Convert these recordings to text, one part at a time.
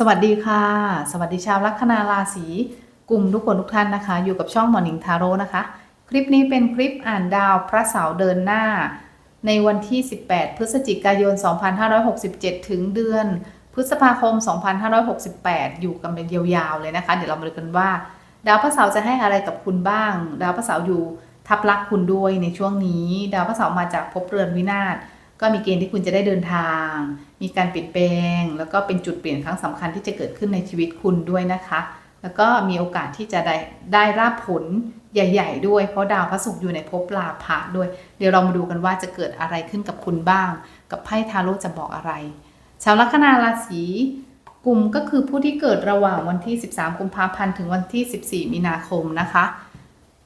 สวัสดีค่ะ สวัสดีชาวลัคนาราศีกลุ่มทุกคนทุกท่านนะคะ อยู่กับช่องหมอนิงทาโร่นะคะ คลิปนี้เป็นคลิปอ่านดาวพระเสาร์เดินหน้า ในวันที่ 18 พฤศจิกายน 2567 ถึงเดือน พฤษภาคม 2568 อยู่กันเป็นยาวๆเลยนะคะ เดี๋ยวเรามาดูกันว่า ดาวพระเสาร์จะให้อะไรกับคุณบ้าง ดาวพระเสาร์อยู่ทับลักคุณด้วยในช่วงนี้ ดาวพระเสาร์มาจากภพเรือนวินาศ ก็มีเกณฑ์ที่คุณจะได้เดินทาง มีการเปลี่ยนแปลง แล้วก็เป็นจุดเปลี่ยนครั้งสำคัญที่จะเกิดขึ้นในชีวิตคุณด้วยนะคะ แล้วก็มีโอกาสที่จะได้ได้รับผลใหญ่ ๆ ด้วย เพราะดาวพระศุกร์อยู่ในภพลาภะด้วย เดี๋ยวเรามาดูกันว่าจะเกิดอะไรขึ้นกับคุณบ้าง กับไพ่ทาโร่จะบอกอะไร ชาวลัคนาราศีกลุ่มก็คือผู้ที่เกิดระหว่างวันที่ 13 กุมภาพันธ์ ถึงวันที่ 14 มีนาคมนะคะ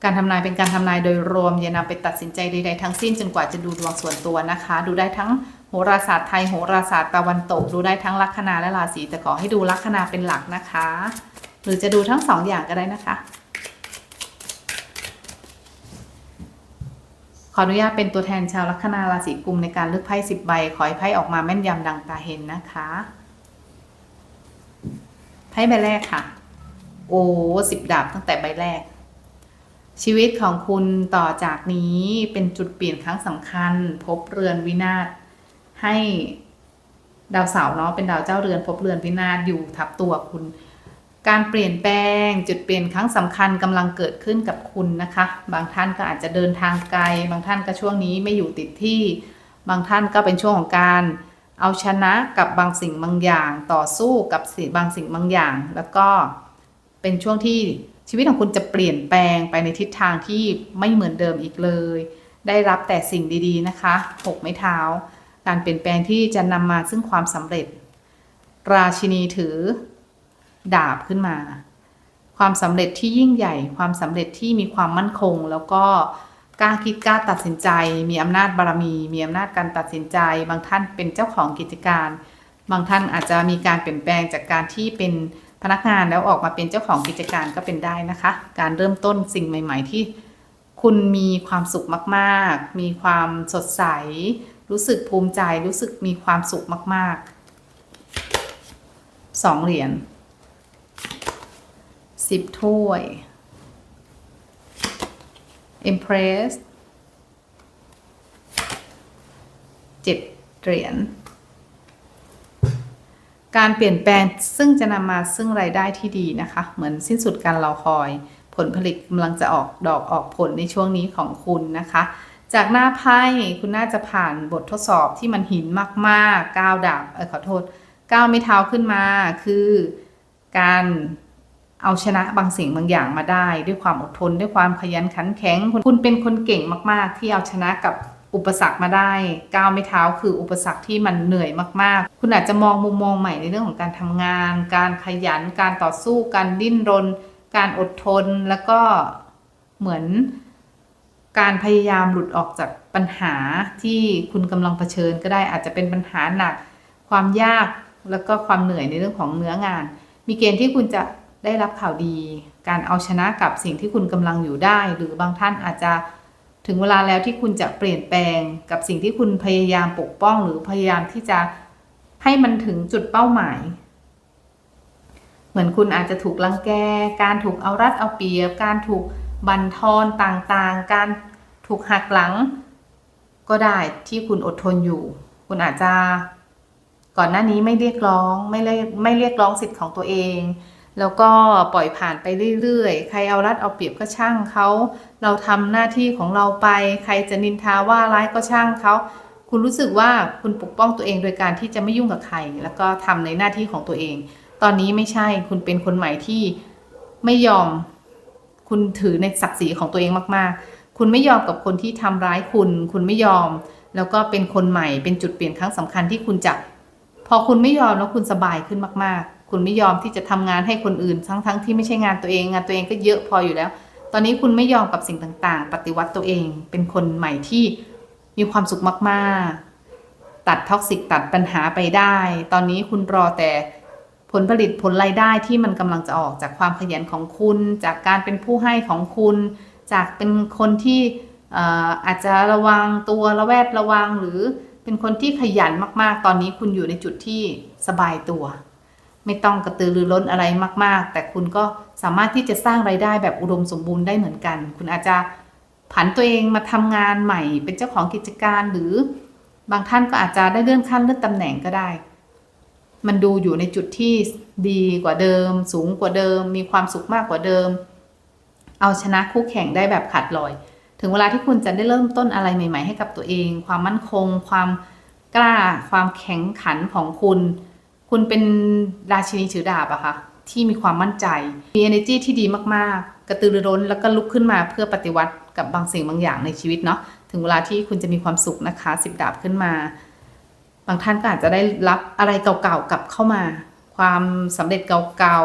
การทำนายเป็นการทำนายโดยรวมอย่านำไปตัดสินใจใดๆทั้งสิ้นจนกว่าจะดูดวงส่วนตัวนะคะ ดูได้ทั้งโหราศาสตร์ไทยโหราศาสตร์ตะวันตก ดูได้ทั้งลัคนาและราศีแต่ขอให้ดูลัคนาเป็นหลักนะคะ หรือจะดูทั้งสองอย่างก็ได้นะคะ ขออนุญาตเป็นตัวแทนชาวลัคนาราศีกุมในการเลือกไพ่สิบใบ ขอให้ไพ่ออกมาแม่นยำดังตาเห็นนะคะไพ่ใบแรกค่ะ โอ้สิบดาบตั้งแต่ใบแรก ชีวิตของคุณต่อจากนี้เป็นจุดเปลี่ยนครั้งสำคัญ พบเรือนวินาศให้ดาวเสาร์เนาะเป็นดาวเจ้าเรือนพบเรือนวินาศอยู่ทับตัวคุณ การเปลี่ยนแปลง จุดเปลี่ยนครั้งสำคัญกำลังเกิดขึ้นกับคุณนะคะ บางท่านก็อาจจะเดินทางไกล บางท่านก็ช่วงนี้ไม่อยู่ติดที่ บางท่านก็เป็นช่วงของการเอาชนะกับบางสิ่งบางอย่าง ต่อสู้กับสิ่งบางสิ่งบางอย่าง แล้วก็เป็นช่วงที่ ชีวิตของคุณจะเปลี่ยนแปลงไปในทิศทางที่ไม่เหมือนเดิมอีกเลย ได้รับแต่สิ่งดีๆนะคะหกไม้เท้า การเปลี่ยนแปลงที่จะนำมาซึ่งความสำเร็จ ราชินีถือ ดาบขึ้นมา ความสำเร็จที่ยิ่งใหญ่ ความสำเร็จที่มีความมั่นคง แล้วก็กล้าคิดกล้าตัดสินใจ มีอำนาจบารมี มีอำนาจการตัดสินใจ บางท่านเป็นเจ้าของกิจการ บางท่านอาจจะมีการเปลี่ยนแปลงจากการที่เป็น พนักงานแล้วออกมาเป็นเจ้าของกิจการก็เป็นได้นะคะ การเริ่มต้นสิ่งใหม่ ๆ ที่คุณมีความสุขมากๆ มีความสดใส รู้สึกภูมิใจ รู้สึกมีความสุขมาก ๆ สองเหรียญสิบถ้วย Impress เจ็ดเหรียญ การเปลี่ยนแปลงซึ่งจะนำมาซึ่งรายได้ที่ดีนะคะ เหมือนสิ้นสุดการรอคอย ผลผลิตกำลังจะออกดอกออกผลในช่วงนี้ของคุณนะคะ จากหน้าไพ่คุณน่าจะผ่านบททดสอบที่มันหินมากๆก้าวดาบเออขอโทษก้าวไม่เท้าขึ้นมา คือการเอาชนะบางสิ่งบางอย่างมาได้ ด้วยความอดทนด้วยความขยันขันแข็งคุณคุณเป็นคนเก่งมาก ๆ ที่เอาชนะกับ อุปสรรคมาได้ก้าวไม่เท้าคืออุปสรรคที่มันเหนื่อยมากๆ คุณอาจจะมองมุมมองใหม่ในเรื่องของการทำงาน การขยัน การต่อสู้ การดิ้นรน การอดทน แล้วก็เหมือนการพยายามหลุดออกจากปัญหาที่คุณกำลังเผชิญก็ได้อาจจะเป็นปัญหาหนัก ความยากแล้วก็ความเหนื่อยในเรื่องของเนื้องาน มีเกณฑ์ที่คุณจะได้รับข่าวดี การเอาชนะกับสิ่งที่คุณกำลังอยู่ได้ หรือบางท่านอาจจะ ถึงเวลาแล้วที่คุณจะเปลี่ยนแปลงกับสิ่งที่คุณพยายามปกป้องหรือพยายามที่จะให้มันถึงจุดเป้าหมาย เหมือนคุณอาจจะถูกลังแก การถูกเอารัดเอาเปรียบ การถูกบันทอนต่างๆ การถูกหักหลัง ก็ได้ที่คุณอดทนอยู่ คุณอาจจะก่อนหน้านี้ไม่เรียกร้องไม่เรียกไม่เรียกร้องสิทธิ์ของตัวเอง แล้วก็ปล่อยผ่านไปเรื่อยๆ ใครเอารัดเอาเปรียบก็ช่างเขา เราทำหน้าที่ของเราไป ใครจะนินทาว่าร้ายก็ช่างเขา คุณรู้สึกว่าคุณปกป้องตัวเองโดยการที่จะไม่ยุ่งกับใคร แล้วก็ทำในหน้าที่ของตัวเอง ตอนนี้ไม่ใช่ คุณเป็นคนใหม่ที่ไม่ยอม คุณถือในศักดิ์ศรีของตัวเองมากๆ คุณไม่ยอมกับคนที่ทำร้ายคุณ คุณไม่ยอม แล้วก็เป็นคนใหม่ เป็นจุดเปลี่ยนครั้งสำคัญที่คุณจะ พอคุณไม่ยอมแล้วคุณสบายขึ้นมาก ๆ คุณไม่ยอมที่จะทำงานให้คนอื่น ทั้งๆที่ไม่ใช่งานตัวเองงานตัวเองก็เยอะพออยู่แล้ว ตอนนี้คุณไม่ยอมกับสิ่งต่างๆ ปฏิวัติตัวเอง เป็นคนใหม่ที่มีความสุขมากๆ ตัดท็อกซิกตัดปัญหาไปได้ ตอนนี้คุณรอแต่ผลผลิตผลรายได้ที่มันกำลังจะออกจากความขยันของคุณ จากการเป็นผู้ให้ของคุณ จากเป็นคนที่เอ่ออาจจะระวังตัวระแวดระวังหรือเป็นคนที่ขยันมากๆ ตอนนี้คุณอยู่ในจุดที่สบายตัว ไม่ต้องกระตือรือร้นอะไรมาก ๆ แต่คุณก็สามารถที่จะสร้างไรายได้แบบอุดมสมบูรณ์ได้เหมือนกัน คุณอาจจะผันตัวเองมาทำงานใหม่ เป็นเจ้าของกิจการหรือบางท่านก็อาจจะได้เลื่อนขั้นเลื่อนตำแหน่งก็ได้ มันดูอยู่ในจุดที่ดีกว่าเดิม สูงกว่าเดิม มีความสุขมากกว่าเดิม เอาชนะคู่แข่งได้แบบขาดลอย ถึงเวลาที่คุณจะได้เริ่มต้นอะไรใหม่ ๆ ให้กับตัวเอง ความมั่นคง ความกล้า ความแข็งขันของคุณ คุณเป็นราชินีถือดาบอะค่ะที่มีความมั่นใจ มี energy ที่ดีมากๆ กระตือรือร้น แล้วก็ลุกขึ้นมาเพื่อปฏิวัติกับบางสิ่งบางอย่างในชีวิตเนาะ ถึงเวลาที่คุณจะมีความสุขนะคะสิบดาบขึ้นมา บางท่านก็อาจจะได้รับอะไรเก่าๆกลับเข้ามา ความสำเร็จเก่า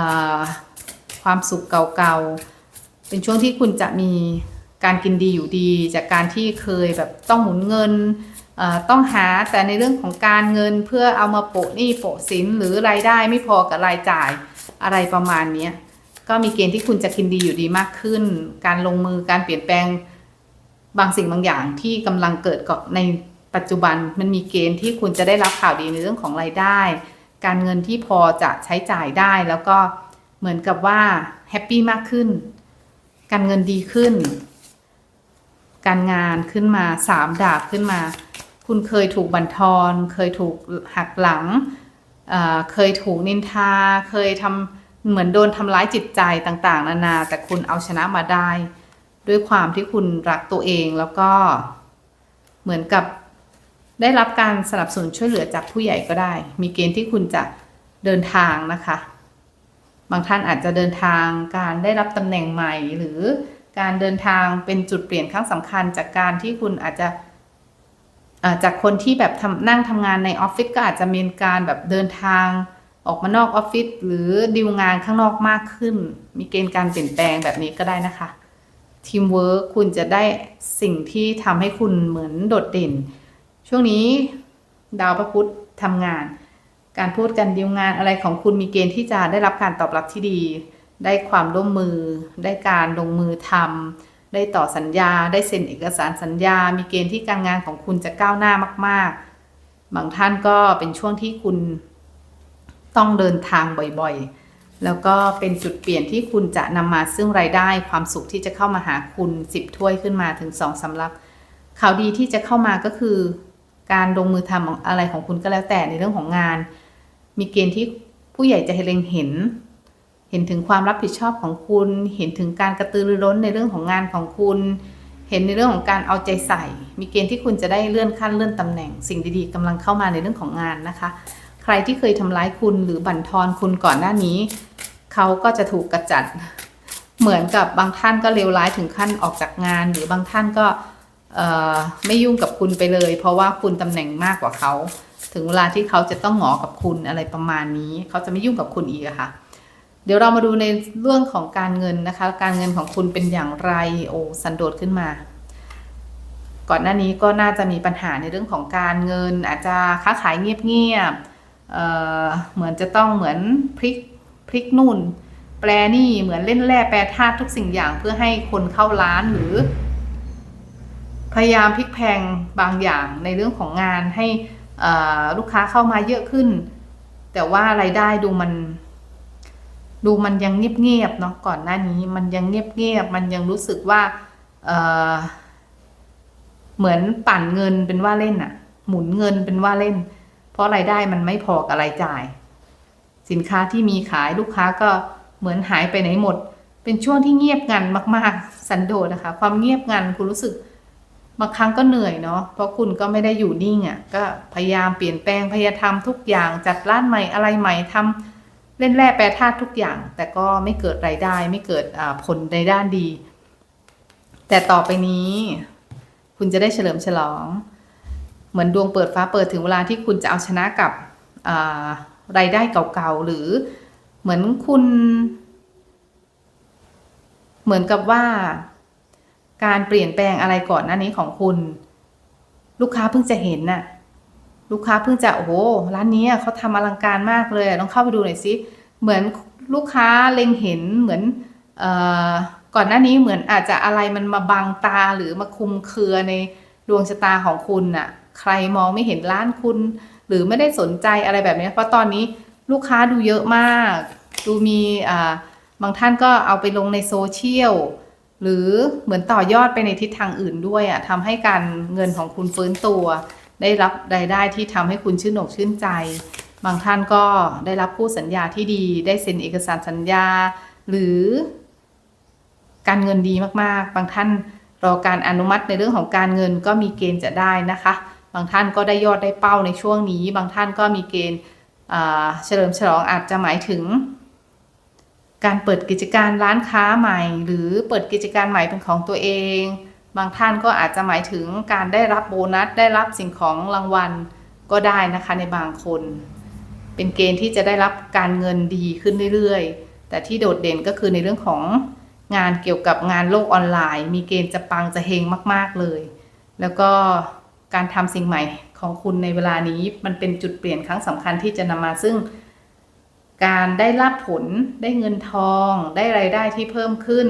ๆความสุขเก่าๆ เป็นช่วงที่คุณจะมีการกินดีอยู่ดี จากการที่เคยแบบต้องหมุนเงิน ต้องหาแต่ในเรื่องของการเงินเพื่อเอามาโปะหนี้โปะสินหรือรายได้ไม่พอกับรายจ่ายอะไรประมาณนี้ก็มีเกณฑ์ที่คุณจะกินดีอยู่ดีมากขึ้น การลงมือการเปลี่ยนแปลงบางสิ่งบางอย่างที่กำลังเกิดกับในปัจจุบันมันมีเกณฑ์ที่คุณจะได้รับข่าวดีในเรื่องของรายได้ การเงินที่พอจะใช้จ่ายได้แล้วก็เหมือนกับว่าแฮปปี้มากขึ้น การเงินดีขึ้น การงานขึ้นมาสามดาบขึ้นมา คุณเคยถูกบั่นทอน เคยถูกหักหลังเเคยถูกนินทา เคยทำเหมือนโดนทำร้ายจิตใจต่าง ๆ นานา แต่คุณเอาชนะมาได้ ด้วยความที่คุณรักตัวเองแล้วก็เหมือนกับได้รับการสนับสนุนช่วยเหลือจากผู้ใหญ่ก็ได้ มีเกณฑ์ที่คุณจะเดินทางนะคะ บางท่านอาจจะเดินทางการได้รับตำแหน่งใหม่ หรือการเดินทางเป็นจุดเปลี่ยนครั้งสำคัญจากการที่คุณอาจจะ จากคนที่แบบทำนั่งทำงานในออฟฟิศก็อาจจะมีการแบบเดินทางออกมานอกออฟฟิศหรือดีลงานข้างนอกมากขึ้น มีเกณฑ์การเปลี่ยนแปลงแบบนี้ก็ได้นะคะทีมเวิร์คคุณจะได้สิ่งที่ทำให้คุณเหมือนโดดเด่น ช่วงนี้ดาวพระพุธทำงาน การพูดกันดีลงานอะไรของคุณมีเกณฑ์ที่จะได้รับการตอบรับที่ดี ได้ความร่วมมือ ได้การลงมือทำ ได้ต่อสัญญา ได้เซ็นเอกสารสัญญา มีเกณฑ์ที่การงานของคุณจะก้าวหน้ามาก ๆ บางท่านก็เป็นช่วงที่คุณต้องเดินทางบ่อยๆ แล้วก็เป็นจุดเปลี่ยนที่คุณจะนำมาซึ่งรายได้ความสุขที่จะเข้ามาหาคุณสิบถ้วยขึ้นมาถึงสองสำรับข่าวดีที่จะเข้ามาก็คือ การลงมือทำอะไรของคุณก็แล้วแต่ในเรื่องของงาน มีเกณฑ์ที่ผู้ใหญ่จะเล็งเห็น เห็นถึงความรับผิดชอบของคุณ เห็นถึงการกระตือรือร้นในเรื่องของงานของคุณ เห็นในเรื่องของการเอาใจใส่ มีเกณฑ์ที่คุณจะได้เลื่อนขั้นเลื่อนตำแหน่ง สิ่งดีๆกำลังเข้ามาในเรื่องของงานนะคะ ใครที่เคยทำร้ายคุณหรือบั่นทอนคุณก่อนหน้านี้ เขาก็จะถูกกระจัด เหมือนกับบางท่านก็เลวร้ายถึงขั้นออกจากงาน หรือบางท่านก็ไม่ยุ่งกับคุณไปเลย เพราะว่าคุณตำแหน่งมากกว่าเขา ถึงเวลาที่เขาจะต้องหงอกับคุณอะไรประมาณนี้ เขาจะไม่ยุ่งกับคุณอีกค่ะ เดี๋ยวเรามาดูในเรื่องของการเงินนะคะ การเงินของคุณเป็นอย่างไรโอ้สันโดษขึ้นมา ก่อนหน้านี้ก็น่าจะมีปัญหาในเรื่องของการเงิน อาจจะค้าขายเงียบๆเเหมือนจะต้องเหมือนพลิกพลิกนู่น แปลนี่เหมือนเล่นแร่แปรธาตุทุกสิ่งอย่างเพื่อให้คนเข้าร้านหรือ พยายามพลิกแพงบางอย่างในเรื่องของงานให้ลูกค้าเข้ามาเยอะขึ้น แต่ว่ารายได้ดูมัน ดูมันยังเงียบๆเนาะก่อนหน้านี้มันยังเงียบๆมันยังรู้สึกว่าเออเหมือนปั่นเงินเป็นว่าเล่นอะหมุนเงินเป็นว่าเล่น เพราะรายได้มันไม่พอกับรายจ่าย สินค้าที่มีขายลูกค้าก็เหมือนหายไปไหนหมด เป็นช่วงที่เงียบงันมาก ๆ สันโดษนะคะ ความเงียบงันคุณรู้สึกบางครั้งก็เหนื่อยเนาะเพราะคุณก็ไม่ได้อยู่นิ่งอะ่ะก็พยายามเปลี่ยนแปลงพยายามทำทุกอย่างจัดร้านใหม่อะไรใหม่ทำ เล่นแร่แปรธาตุทุกอย่าง แต่ก็ไม่เกิดรายได้ไม่เกิดผลในด้านดี แต่ต่อไปนี้ คุณจะได้เฉลิมฉลอง เหมือนดวงเปิดฟ้าเปิดถึงเวลาที่คุณจะเอาชนะกับรายได้เก่าๆหรือเหมือนคุณ เหมือนกับว่า การเปลี่ยนแปลงอะไรก่อนหน้านี้ของคุณ ลูกค้าเพิ่งจะเห็นน่ะ ลูกค้าเพิ่งจะโอ้โหร้านนี้เขาทำอลังการมากเลยต้องเข้าไปดูหน่อยสิเหมือนลูกค้าเล็งเห็นเหมือนออก่อนหน้านี้เหมือนอาจจะอะไรมันมาบังตาหรือมาคุมเครือในดวงชะตาของคุณน่ะ ใครมองไม่เห็นร้านคุณ หรือไม่ได้สนใจอะไรแบบนี้เพราะตอนนี้ลูกค้าดูเยอะมาก ดูมีบางท่านก็เอาไปลงในโซเชียลหรือเหมือนต่อยอดไปในทิศทางอื่นด้วยอะ่ะทำให้การเงินของคุณฟื้นตัว ได้รับรายได้ที่ทำให้คุณชื่นอกชื่นใจ บางท่านก็ได้รับคู่สัญญาที่ดี ได้เซ็นเอกสารสัญญา หรือการเงินดีมากๆ บางท่านรอการอนุมัติในเรื่องของการเงินก็มีเกณฑ์จะได้นะคะ บางท่านก็ได้ยอดได้เป้าในช่วงนี้ บางท่านก็มีเกณฑ์เฉลิมฉลองอาจจะหมายถึง การเปิดกิจการร้านค้าใหม่ หรือเปิดกิจการใหม่เป็นของตัวเอง บางท่านก็อาจจะหมายถึงการได้รับโบนัส ได้รับสิ่งของรางวัลก็ได้นะคะในบางคน เป็นเกณฑ์ที่จะได้รับการเงินดีขึ้นเรื่อยๆ แต่ที่โดดเด่นก็คือในเรื่องของงานเกี่ยวกับงานโลกออนไลน์ มีเกณฑ์จะปังจะเฮงมาก ๆเลย แล้วก็การทำสิ่งใหม่ของคุณในเวลานี้มันเป็นจุดเปลี่ยนครั้งสำคัญที่จะนำมาซึ่ง การได้รับผลได้เงินทอง ได้ไรายได้ที่เพิ่มขึ้น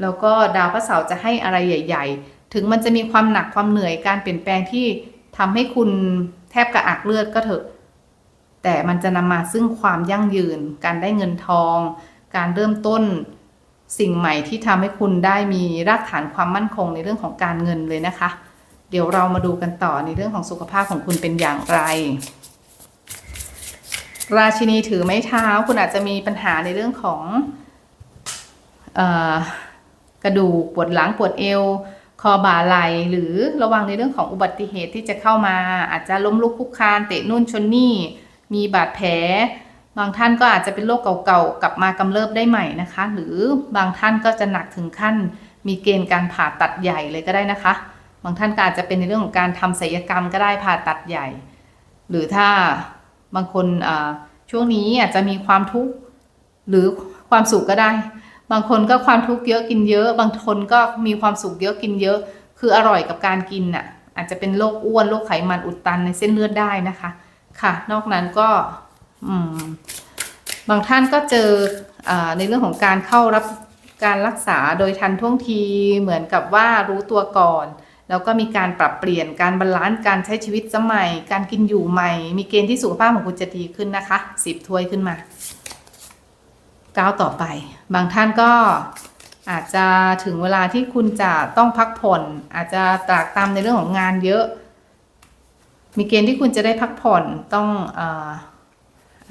แล้วก็ดาวพระเสาร์จะให้อะไรใหญ่ ๆ ถึงมันจะมีความหนักความเหนื่อยการเปลี่ยนแปลงที่ทำให้คุณแทบกระอักเลือดก็เถอะ แต่มันจะนำมาซึ่งความยั่งยืน การได้เงินทอง การเริ่มต้นสิ่งใหม่ที่ทำให้คุณได้มีรากฐานความมั่นคงในเรื่องของการเงินเลยนะคะ เดี๋ยวเรามาดูกันต่อในเรื่องของสุขภาพของคุณเป็นอย่างไร ราชินีถือไม้เท้า คุณอาจจะมีปัญหาในเรื่องของ เออ กระดูกปวดหลังปวดเอว คอบ่าไหลหรือระวังในเรื่องของอุบัติเหตุที่จะเข้ามา อาจจะล้มลุกคลุกคลานเตะนู่นชนนี่ มีบาดแผล บางท่านก็อาจจะเป็นโรคเก่าๆกลับมากำเริบได้ใหม่นะคะ หรือบางท่านก็จะหนักถึงขั้น มีเกณฑ์การผ่าตัดใหญ่เลยก็ได้นะคะ บางท่านก็อาจจะเป็นในเรื่องของการทำศัลยกรรมก็ได้ผ่าตัดใหญ่ หรือถ้าบางคนอ่าช่วงนี้อาจจะมีความทุกข์หรือความสุขก็ได้ บางคนก็ความทุกข์เยอะกินเยอะ บางคนก็มีความสุขเยอะกินเยอะ คืออร่อยกับการกินน่ะ อาจจะเป็นโรคอ้วนโรคไขมันอุดตันในเส้นเลือดได้นะคะ ค่ะ นอกนั้นก็อืมบางท่านก็เจออในเรื่องของการเข้ารับการรักษาโดยทันท่วงทีเหมือนกับว่ารู้ตัวก่อน แล้วก็มีการปรับเปลี่ยนการบาลานซ์การใช้ชีวิตสมัย การกินอยู่ใหม่ มีเกณฑ์ที่สุขภาพของคุณจะดีขึ้นนะคะสิบถ้วยขึ้นมา ก้าวต่อไป บางท่านก็อาจจะถึงเวลาที่คุณจะต้องพักผ่อน อาจจะตรากตามในเรื่องของงานเยอะ มีเกณฑ์ที่คุณจะได้พักผ่อนต้องอา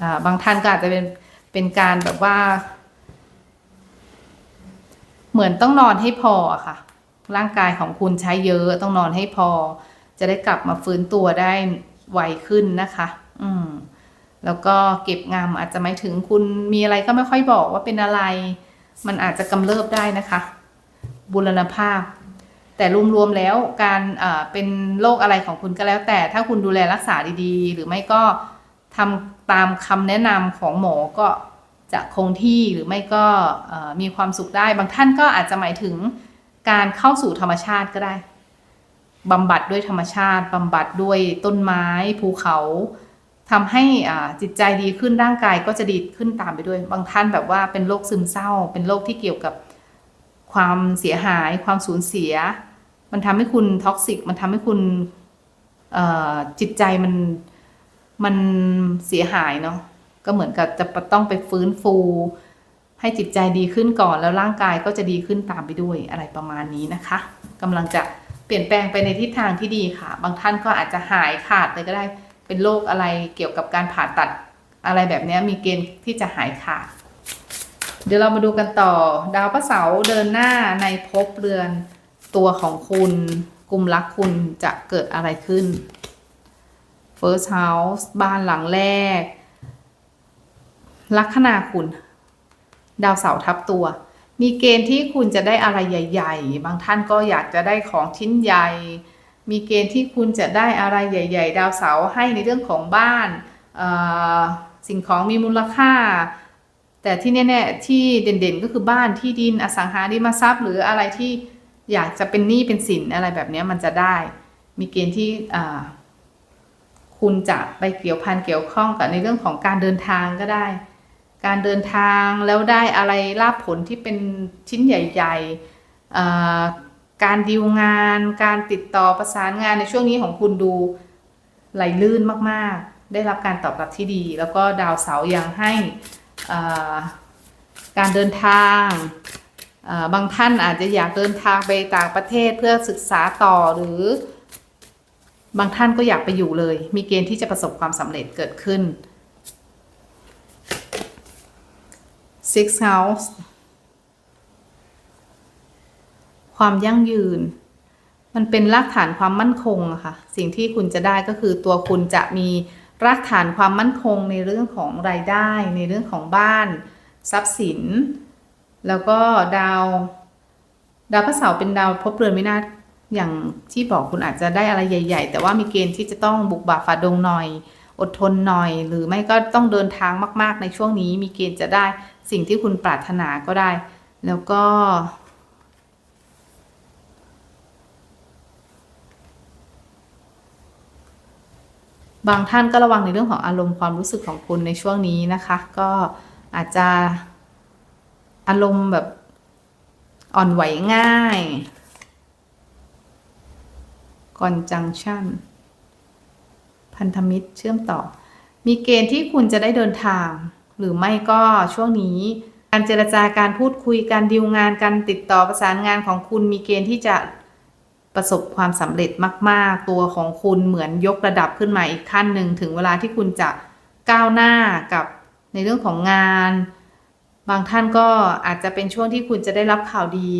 อาบางท่านก็อาจจะเป็นเป็นการแบบว่า เหมือนต้องนอนให้พอค่ะ ร่างกายของคุณใช้เยอะต้องนอนให้พอ จะได้กลับมาฟื้นตัวได้ไวขึ้นนะคะ อืม แล้วก็เก็บงามอาจจะหมายถึงคุณมีอะไรก็ไม่ค่อยบอกว่าเป็นอะไร มันอาจจะกำเริบได้นะคะ บุรณภาพ แต่รวมๆแล้วการเป็นโรคอะไรของคุณก็แล้ว แต่ถ้าคุณดูแลรักษาดีๆ หรือไม่ก็ทำตามคำแนะนำของหมอก็จะคงที่หรือไม่ก็มีความสุขได้ บางท่านก็อาจจะหมายถึงการเข้าสู่ธรรมชาติก็ได้บำบัดด้วยธรรมชาติบำบัดด้วยต้นไม้ภูเขา ทำให้จิตใจดีขึ้นร่างกายก็จะดีขึ้นตามไปด้วย บางท่านแบบว่าเป็นโรคซึมเศร้า เป็นโรคที่เกี่ยวกับความเสียหาย ความสูญเสีย มันทำให้คุณท็อกซิก มันทำให้คุณจิตใจมันมันเสียหายเนาะก็เหมือนกับจะต้องไปฟื้นฟู ให้จิตใจดีขึ้นก่อนแล้วร่างกายก็จะดีขึ้นตามไปด้วยอะไรประมาณนี้นะคะกำลังจะเปลี่ยนแปลงไปในทิศทางที่ดีค่ะ บางท่านก็อาจจะหายขาดเลยก็ได้ เป็นโรคอะไรเกี่ยวกับการผ่าตัดอะไรแบบนี้มีเกณฑ์ที่จะหายขาด เดี๋ยวเรามาดูกันต่อ ดาวพระเสาร์เดินหน้าในภพเรือนตัวของคุณกลุ่มรักคุณจะเกิดอะไรขึ้น First House บ้านหลังแรก ลัคนาคุณ ดาวเสาร์ทับตัว มีเกณฑ์ที่คุณจะได้อะไรใหญ่ ๆ บางท่านก็อยากจะได้ของชิ้นใหญ่ มีเกณฑ์ที่คุณจะได้อะไรใหญ่ ๆ ดาวเสาร์ให้ในเรื่องของบ้านสิ่งของมีมูลค่า แต่ที่แน่ๆที่เด่นๆ ก็คือบ้านที่ดินอสังหาริมทรัพย์ หรืออะไรที่อยากจะเป็นหนี้เป็นสินอะไรแบบนี้มันจะได้ มีเกณฑ์ที่คุณจะไปเกี่ยวพันเกี่ยวข้องกับในเรื่องของการเดินทางก็ได้ การเดินทางแล้วได้อะไรลาบผลที่เป็นชิ้นใหญ่ ๆ การดีลงาน การติดต่อประสานงานในช่วงนี้ของคุณดูไหลลื่นมากได้รับการตอบรับที่ดี แล้วก็ดาวเสาร์ยังให้การเดินทางบางท่านอาจจะอยากเดินทางไปต่างประเทศเพื่อศึกษาต่อหรือบางท่านก็อยากไปอยู่เลย มีเกณฑ์ที่จะประสบความสำเร็จเกิดขึ้น Six House ความยั่งยืน มันเป็นรากฐานความมั่นคงอะค่ะ สิ่งที่คุณจะได้ก็คือตัวคุณจะมีรากฐานความมั่นคงในเรื่องของรายได้ ในเรื่องของบ้าน ทรัพย์สิน แล้วก็ดาว ดาวพระเสาร์เป็นดาวพบเรือนวินาศอย่างที่บอกคุณอาจจะได้อะไรใหญ่ ๆ แต่ว่ามีเกณฑ์ที่จะต้องบุกบ่าฝ่าดงหน่อย อดทนหน่อย หรือไม่ก็ต้องเดินทางมาก ๆ ในช่วงนี้ มีเกณฑ์จะได้สิ่งที่คุณปรารถนาก็ได้ แล้วก็ บางท่านก็ระวังในเรื่องของอารมณ์ความรู้สึกของคุณในช่วงนี้นะคะ ก็อาจจะอารมณ์แบบอ่อนไหวง่าย conjunction พันธมิตรเชื่อมต่อ มีเกณฑ์ที่คุณจะได้เดินทาง หรือไม่ก็ช่วงนี้ การเจรจาการพูดคุยการดีลงานการติดต่อประสานงานของคุณมีเกณฑ์ที่จะ ประสบความสำเร็จมาก ๆ ตัวของคุณเหมือนยกระดับขึ้นมาอีกขั้นหนึ่งถึงเวลาที่คุณจะก้าวหน้ากับในเรื่องของงาน บางท่านก็อาจจะเป็นช่วงที่คุณจะได้รับข่าวดี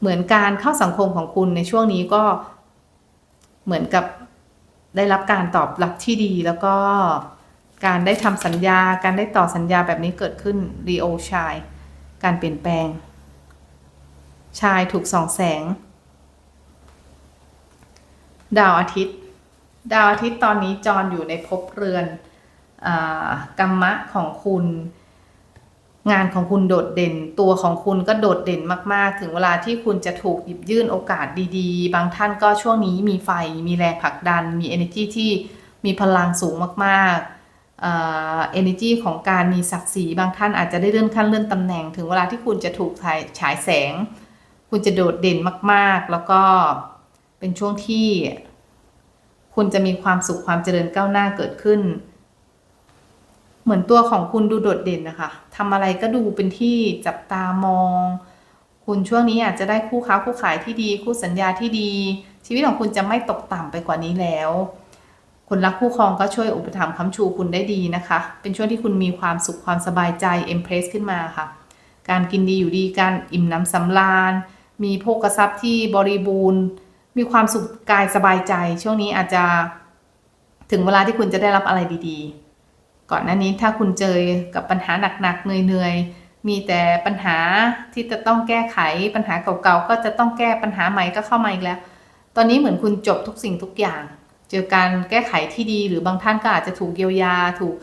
เหมือนการเข้าสังคมของคุณในช่วงนี้ก็เหมือนกับได้รับการตอบรับที่ดีแล้วก็การได้ทำสัญญา การได้ต่อสัญญาแบบนี้เกิดขึ้นรีโอชาย การเปลี่ยนแปลง ชายถูกส่องแสง ดาวอาทิตย์ ดาวอาทิตย์ตอนนี้จรอยู่ในภพเรือนอกรรมะของคุณ งานของคุณโดดเด่น ตัวของคุณก็โดดเด่นมาก ๆ ถึงเวลาที่คุณจะถูกหยิบยื่นโอกาสดีๆ บางท่านก็ช่วงนี้มีไฟ มีแรงผลักดัน มี energy ที่มีพลังสูงมากๆเอ่อ energy ของการมีศักดิ์ศรีบางท่านอาจจะได้เลื่อนขั้นเลื่อนตำแหน่ง ถึงเวลาที่คุณจะถูกฉายแสง คุณจะโดดเด่นมากๆ แล้วก็เป็นช่วงที่คุณจะมีความสุขความเจริญก้าวหน้าเกิดขึ้น เหมือนตัวของคุณดูโดดเด่นนะคะทำอะไรก็ดูเป็นที่จับตามอง คุณช่วงนี้อาจจะได้คู่ค้าคู่ขายที่ดี คู่สัญญาที่ดี ชีวิตของคุณจะไม่ตกต่ำไปกว่านี้แล้วคนรักคู่ครองก็ช่วยอุปถัมภ์ค้ำชูคุณได้ดีนะคะ เป็นช่วงที่คุณมีความสุขความสบายใจเอ็มเพรสขึ้นมาค่ะ การกินดีอยู่ดีการอิ่มน้ำสำราญ มีโภคทรัพย์ที่บริบูรณ์ มีความสุขกายสบายใจ ช่วงนี้อาจจะถึงเวลาที่คุณจะได้รับอะไรดีๆ ก่อนหน้านี้ถ้าคุณเจอกับปัญหาหนักๆเหนื่อยๆ มีแต่ปัญหาที่จะต้องแก้ไขปัญหาเก่าๆ ก็จะต้องแก้ปัญหาใหม่ก็เข้ามาอีกแล้ว ตอนนี้เหมือนคุณจบทุกสิ่งทุกอย่าง เจอการแก้ไขที่ดีหรือบางท่านก็อาจจะถูกเยียวยาถูก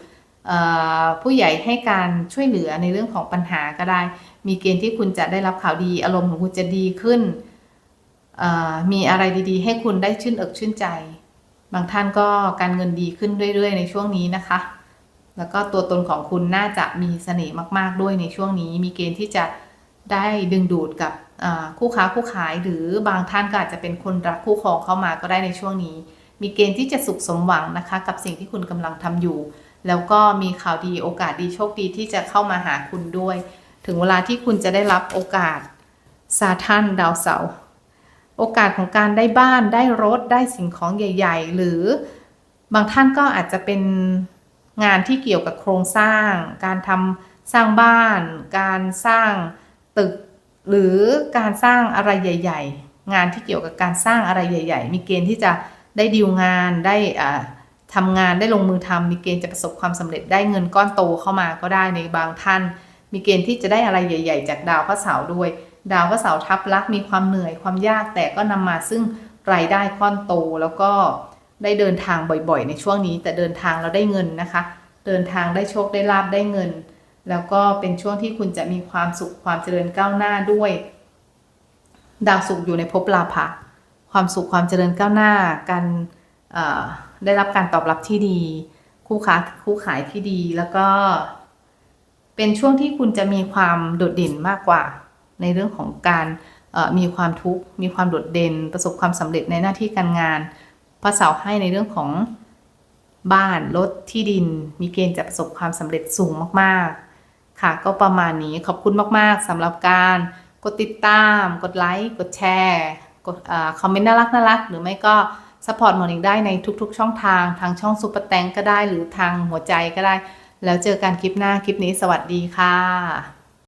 ผู้ใหญ่ให้การช่วยเหลือในเรื่องของปัญหาก็ได้ มีเกณฑ์ที่คุณจะได้รับข่าวดี อารมณ์ของคุณจะดีขึ้น มีอะไรดีๆ ให้คุณได้ชื่นอกชื่นใจ บางท่านก็การเงินดีขึ้นเรื่อยๆ ในช่วงนี้นะคะ แล้วก็ตัวตนของคุณน่าจะมีเสน่ห์มากๆด้วยในช่วงนี้ มีเกณฑ์ที่จะได้ดึงดูดกับคู่ค้าคู่ขายหรือบางท่านก็อาจจะเป็นคนรักคู่ครองเข้ามาก็ได้ในช่วงนี้ มีเกณฑ์ที่จะสุขสมหวังนะคะ กับสิ่งที่คุณกำลังทำอยู่ แล้วก็มีข่าวดีโอกาสดีโชคดีที่จะเข้ามาหาคุณด้วย ถึงเวลาที่คุณจะได้รับโอกาสซาทันดาวเสาร์โอกาสของการได้บ้านได้รถได้สิ่งของใหญ่ ๆ หรือบางท่านก็อาจจะเป็นงานที่เกี่ยวกับโครงสร้าง การทำสร้างบ้าน การสร้างตึก หรือการสร้างอะไรใหญ่ ๆ งานที่เกี่ยวกับการสร้างอะไรใหญ่ ๆ มีเกณฑ์ที่จะได้ดีลงานได้อ่า ทำงานได้ลงมือทำมีเกณฑ์จะประสบความสำเร็จได้เงินก้อนโตเข้ามาก็ได้ในบางท่าน มีเกณฑ์ที่จะได้อะไรใหญ่ ๆ จากดาวพระเสาร์ด้วย ดาวพระเสาร์ทับลักมีความเหนื่อยความยากแต่ก็นำมาซึ่งรายได้ก้อนโตแล้วก็ได้เดินทางบ่อยๆ ในช่วงนี้ แต่เดินทางเราได้เงินนะคะ เดินทางได้โชคได้ลาบได้เงิน แล้วก็เป็นช่วงที่คุณจะมีความสุขความเจริญก้าวหน้าด้วย ดาวสุขอยู่ในภพลาภะความสุขความเจริญก้าวหน้าการ ได้รับการตอบรับที่ดี คู่ค้าคู่ขายที่ดีแล้วก็ เป็นช่วงที่คุณจะมีความโดดเด่นมากกว่า ในเรื่องของการมีความทุกข์มีความโดดเด่น ประสบความสำเร็จในหน้าที่การงานพระเสาให้ในเรื่องของบ้านรถที่ดิน มีเกณฑ์จะประสบความสำเร็จสูงมากๆ ค่ะ ก็ประมาณนี้ขอบคุณมากๆสำหรับการกดติดตาม กดไลค์ กดแชร์ กดคอมเมนต์น่ารักน่ารักหรือไม่ก็ สปอร์ตหมอนิงได้ในทุกๆ ช่องทาง ทางช่องซุปเปอร์แตงก็ได้หรือทางหัวใจก็ได้ แล้วเจอกันคลิปหน้าคลิปนี้สวัสดีค่ะ